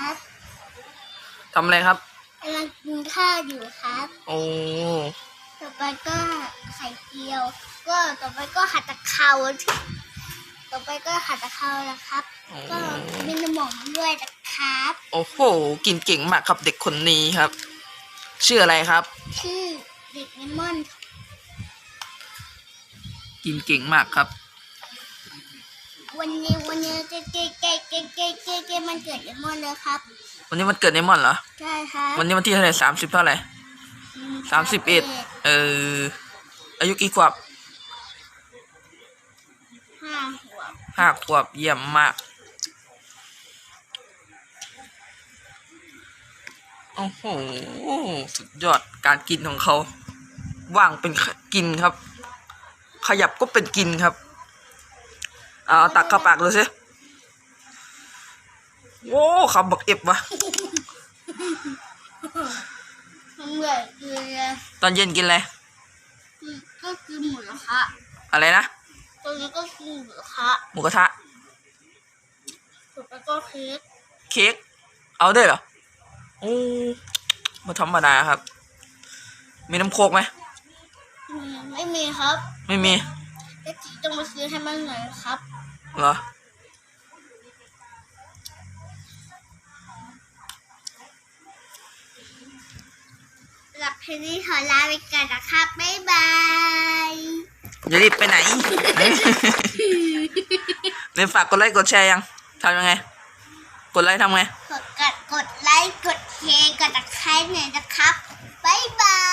ครับทำอะไรครับกำลังกินข้าวอยู่ครับ โอ้ ต่อไปก็ไข่เจียว ก็ต่อไปก็หัดตะเคราต่อไปก็หัดตะเครานะครับก็มีน้ำหมองด้วยนะครับ โอ้โห กินเก่งมากครับเด็กคนนี้ครับ ชื่ออะไรครับ ชื่อเด็กเลมอนกินเก่งมากครับ วันนี้วันนี้เจ๊เจ๊เจ๊เจ๊เจ๊เจ๊เจ๊ มันเกิดเลมอนเลยครับ วันนี้วันเกิดไดมอนด์เหรอ ใช่ครับวันนี้วันที่เท่าไหร่สามสิบเท่าไหร่สามสิบเอ็ดเออ อายุกี่ขวบห้าหัวบห้าขวบเยี่ยมมากโอ้โห สุดยอดการกินของเขา ว่างเป็นกินครับ ขยับก็เป็นกินครับ เอาตักเข้าปากเลยสิ โอ้คำบักเอฟวะมันเหมือนคือตอนเย็นกินอะไรก็คือหมูกระทะอะไรนะตรงนี้ก็คือหมูกระทะหมูกระทะต่อไปก็เค้กเค้กเอาด้วยเหรอโอ้ไมาธรรมดาครับ มีน้ำโคกไหมอืมไม่มีครับ ไม่มีเจ๊จีต้องมาซื้อให้มันหน่อยครับเหรอ หลับเพลงนี้ขอลาไปก่อนนะครับบ๊ายบายอย่ารีบไปไหนเดี๋ยวฝากกดไลค์กดแชร์ยังทำยังไง กดไลค์ทำไง กดกดกดไลค์กดแชร์กดตะไคร้หน่อยนะครับ